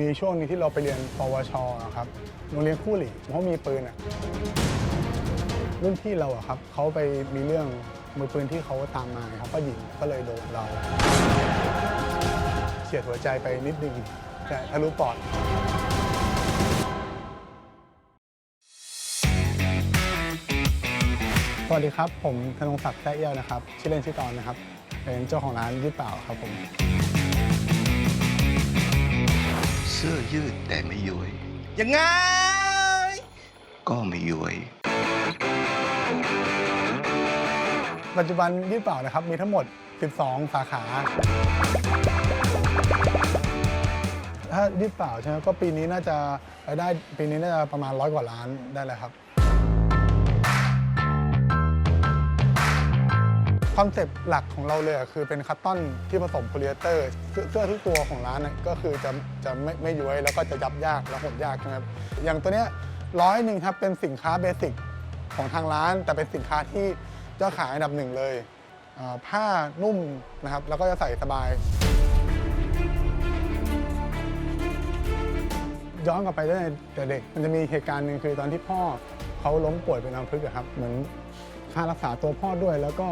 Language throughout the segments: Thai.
มีช่วงนึงที่เราไปเรียนปวชอะครับโรงเรียนคู่หลีเพราะมีปืนอะรุ่นพี่เราอะครับเขาไปมีเรื่องมือปืนที่เขาตามมาครับก็ยิงก็เลยโดนเราเฉียดหัวใจไปนิดนึงแต่ทะลุปอดสวัสดีครับ ผมธนงศักดิ์แท้เอี้ยวนะครับ ชื่อเล่นชื่อตอนนะครับ เป็นเจ้าของร้านยืดเปล่าครับผม สื้อยืดแต่ไม่ย้วยยังไง ก็ไม่ย้วย ปัจจุบันยืดเปล่านะครับ มีทั้งหมด 12 สาขา ถ้ายืดเปล่าใช่ไหมก็ปีนี้น่าจะรายได้ปีนี้น่าจะประมาณร้อยกว่าล้านได้เลยครับ คอนเซปต์หลักของเราเลยคือเป็นคัตตอนที่ผสมโพลีเอสเตอร์เสื้อทุกตัวของร้านก็คือจะจะไม่ไม่ย้วยแล้วก็จะยับยากและหดยากนะครับอย่างตัวเนี้ยร้อยหนึ่งครับเป็นสินค้าเบสิกของทางร้าน แต่เป็นสินค้าที่ยอดขายอันดับหนึ่งเลยผ้านุ่มนะครับแล้วก็จะใส่สบาย ย้อนกลับไปตั้แต่เด็กมันจะมีเหตุการณ์หนึ่งคือตอนที่พ่อเขาล้มป่วยเป็นอัมพฤกษ์ครับเหมือนค่ารักษาตัวพ่อด้วยแล้วก็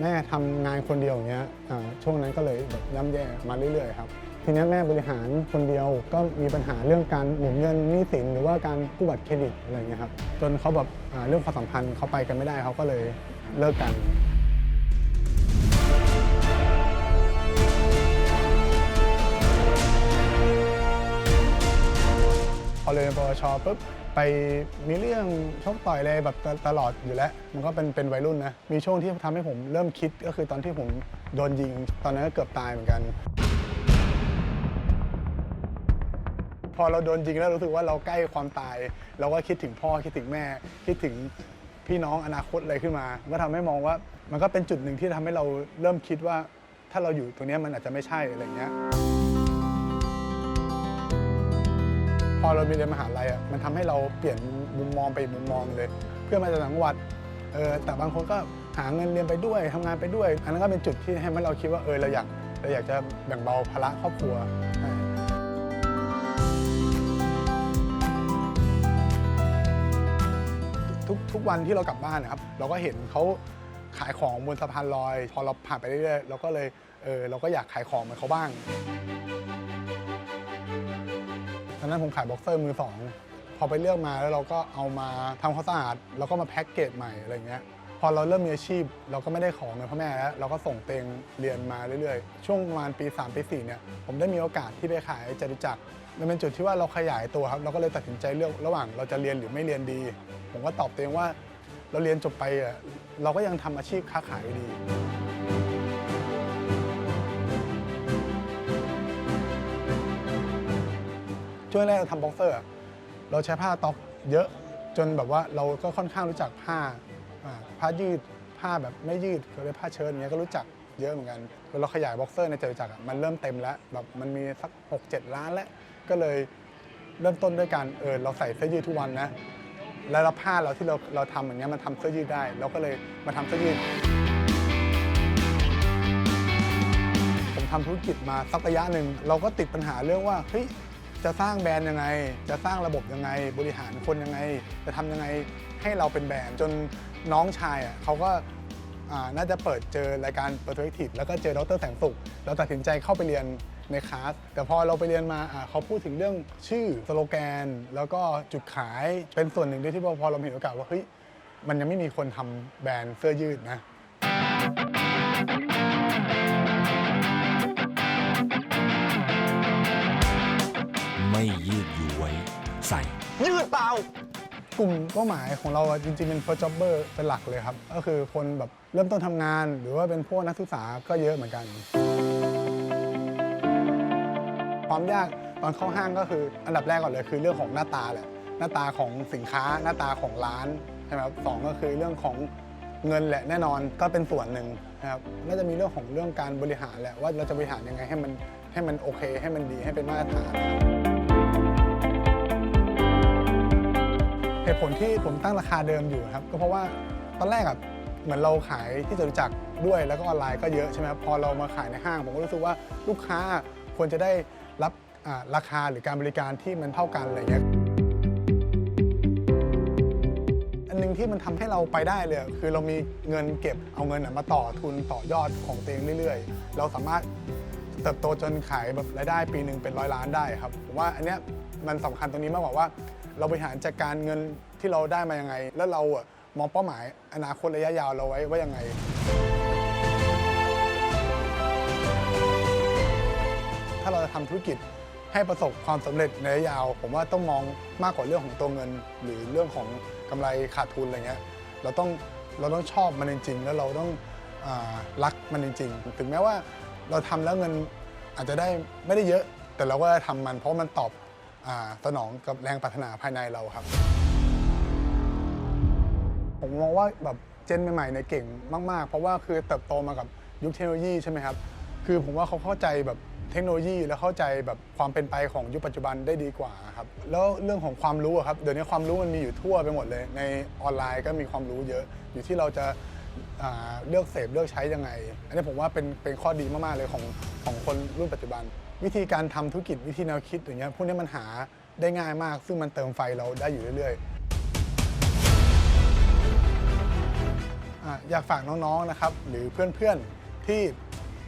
แม่ทำงานคนเดียวอย่างเงี้ยอ่าช่วงนั้นก็เลยแบบย่ำแย่มาเรื่อยๆครับ ทีนี้แม่บริหารคนเดียวก็มีปัญหาเรื่องการหมุนเงินหนี้สินหรือว่าการกู้บัตรเครดิตอะไรเงี้ยครับจนเขาแบบอ่าเรื่องความสัมพันธ์เขาไปกันไม่ได้เขาก็เลยเลิกกัน เรียนปวชปุ๊บไปมีเรื่องชกต่อยอะไรแบบตลอดอยู่แล้ว มันก็เป็นเป็นวัยรุ่นนะ มีช่วงที่ทำให้ผมเริ่มคิดก็คือตอนที่ผมโดนยิง ตอนนั้นก็เกือบตายเหมือนกัน พอเราโดนยิงแล้วรู้สึกว่าเราใกล้ความตาย เราก็คิดถึงพ่อคิดถึงแม่ คิดถึงพี่น้องอนาคตอะไรขึ้นมา ก็ทำให้มองว่ามันก็เป็นจุดหนึ่งที่ทำให้เราเริ่มคิดว่า ถ้าเราอยู่ตรงนี้มันอาจจะไม่ใช่อะไรอย่างเงี้ย พอเรามีเรียนมหาลัยอะมันทำให้เราเปลี่ยนมุมมองไปมุมมองเลย เพื่อมาจากจังหวัดเออแต่บางคนก็หาเงินเรียนไปด้วยทำงานไปด้วย อันนั้นก็เป็นจุดที่ให้เราคิดว่าเออเราอยากเราอยากจะแบ่งเบาภาระครอบครัวทุกทุกวันที่เรากลับบ้านนะครับ เราก็เห็นเขาขายของบนสะพานลอย พอเราผ่านไปเรื่อยๆเราก็เลยเออเราก็อยากขายของเหมือนเขาบ้าง อนนั้นผมขายบ็อกเซอร์มือสองพอไปเลือกมาแล้วเราก็เอามาทำความสะอาดแล้วก็มาแพ็กเกจใหม่อะไรเงี้ยพอเราเริ่มมีอาชีพ เราก็ไม่ได้ของเงินพ่อแม่แล้วเราก็ส่งเตงเรียนมาเรื่อยๆ ช่วงประมาณปี 3 ปี4เนี่ยผมได้มีโอกาสที่ไปขายจตุจักรมันเป็นจุดที่ว่าเราขยายตัวครับ เราก็เลยตัดสินใจเลือกระหว่างเราจะเรียนหรือไม่เรียนดี ผมก็ตอบตัวเองว่า เราเรียนจบไปอะเราก็ยังทำอาชีพค้าขายดี ช่วงแรกเราทำบ็อกเซอร์เราใช้ผ้าต๊อกเยอะจนแบบว่าเราก็ค่อนข้างรู้จักผ้าอ่าผ้ายืดผ้าแบบไม่ยืดก็เรียผ้าเชิ้ตอย่างเงี้ยก็รู้จักเยอะเหมือนกันพอเราขยายบ็อกเซอร์ในจตุจักรอะมันเริ่มเต็มแล้วแบบมันมีสัก 6-7 ล้านแล้วก็เลยเริ่มต้นด้วยการเออเราใส่เสื้อยืดทุกวันนะ แล้วเราผ้าเราที่เราเราทำอย่างเงี้ยมันทำเสื้อยืดได้ เราก็เลยมาทำเสื้อยืด ผมทำธุรกิจมาสักระยะหนึ่งเราก็ติดปัญหาเรื่องว่าเฮ้ย จะสร้างแบรนด์ยังไง จะสร้างระบบยังไง บริหารคนยังไง จะทำยังไงให้เราเป็นแบรนด์จนน้องชายอะเขาก็น่าจะเปิดเจอรายการ Perspective แล้วก็เจอดรแสงสุข เราตัดสินใจเข้าไปเรียนในคลาส แต่พอเราไปเรียนมาเขาพูดถึงเรื่องชื่อสโลแกน แล้วก็จุดขายเป็นส่วนหนึ่งด้วยที่พอพอเราเห็นโอกาสว่าเฮ้ยมันยังไม่มีคนทำแบรนด์เสื้อยืดนะ ยืดเปล่ากลุ่มเป้าหมายของเราอะจริงๆเป็น first jobber เป็นหลักเลยครับ ก็คือคนแบบเริ่มต้นทำงาน หรือว่าเป็นพวกนักศึกษาก็เยอะเหมือนกัน ความยากตอนเข้าห้างก็คืออันดับแรกก่อนเลยคือเรื่องของหน้าตาแหละหน้าตาของสินค้าหน้าตาของร้านใช่ไหมครับสองก็คือเรื่องของเงินแหละแน่นอนก็เป็นส่วนหนึ่งนะครับน่าจะมีเรื่องของเรื่องการบริหารแหละว่าเราจะบริหารยังไงให้มันให้มันโอเค ให้มันดีให้เป็นมาตรฐาน เหตุผลที่ผมตั้งราคาเดิมอยู่ครับก็เพราะว่าตอนแรกอะเหมือนเราขายที่จตุจักรด้วยแล้วก็ออนไลน์ก็เยอะใช่ไหมครับพอเรามาขายในห้าง ผมก็รู้สึกว่าลูกค้าควรจะได้รับราคาหรือการบริการที่มันเท่ากันอะไรเงี้ยอันหนึงที่มันทำให้เราไปได้เลย คือเรามีเงินเก็บเอาเงินมาต่อทุนต่อยอดของตัวเองเรื่อยๆ เราสามารถเติบโตจนขายแบบรายได้ปีหนึ่งเป็นร้อยล้านได้ครับผมว่าอันเนี้ยมันสำคัญตรงนี้มากกว่าว่า เราบริหารจัดการเงินที่เราได้มายังไง แล้วเราอะมองเป้าหมายอนาคตระยะยาวเราไว้ว่ายังไง ถ้าเราจะทำธุรกิจให้ประสบความสำเร็จในระยะยาว ผมว่าต้องมองมากกว่าเรื่องของตัวเงิน หรือเรื่องของกำไรขาดทุนอะไรเงี้ยเราต้องเราต้องชอบมันจริงๆ แล้วเราต้องอารักมันจริงๆ ถึงแม้ว่าเราทำแล้วเงินอาจจะได้ไม่ได้เยอะ แต่เราก็ทำมันเพราะมันตอบ สนองกับแรงปรารถนาภายในเราครับ ผมมองว่าแบบเจนใหม่ๆเนี่ยเก่งมาก ๆ เพราะว่าคือเติบโตมากับยุคเทคโนโลยีใช่ไหมครับคือผมว่าเขาเข้าใจแบบเทคโนโลยีและเข้าใจแบบความเป็นไปของยุคปัจจุบันได้ดีกว่าครับแล้วเรื่องของความรู้ครับเดี๋ยวนี้ความรู้มันมีอยู่ทั่วไปหมดเลย ในออนไลน์ก็มีความรู้เยอะอยู่ที่เราจะ เลือกเสพเลือกใช้ยังไง อันนี้ผมว่าเป็นเป็นข้อดีมาก ๆ เลยของของคนรุ่นปัจจุบัน วิธีการทำธุรกิจวิธีแนวคิดอย่างเงี้ยพวกนี้มันหาได้ง่ายมาก ซึ่งมันเติมไฟเราได้อยู่เรื่อยๆอยากฝากน้องๆนะครับ หรือเพื่อนๆที่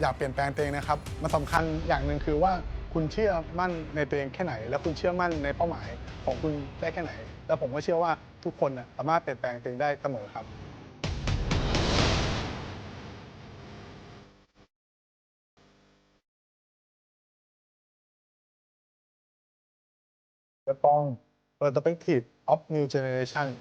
อยากเปลี่ยนแปลงตัวเองนะครับมันสำคัญอย่างหนึ่งคือว่าคุณเชื่อมั่นในตัวเองแค่ไหน และคุณเชื่อมั่นในเป้าหมายของคุณได้แค่ไหน แล้วผมก็เชื่อว่าทุกคนสามารถเปลี่ยนแปลงตัวเองได้เสมอครับ The Pong Perspective of New Generation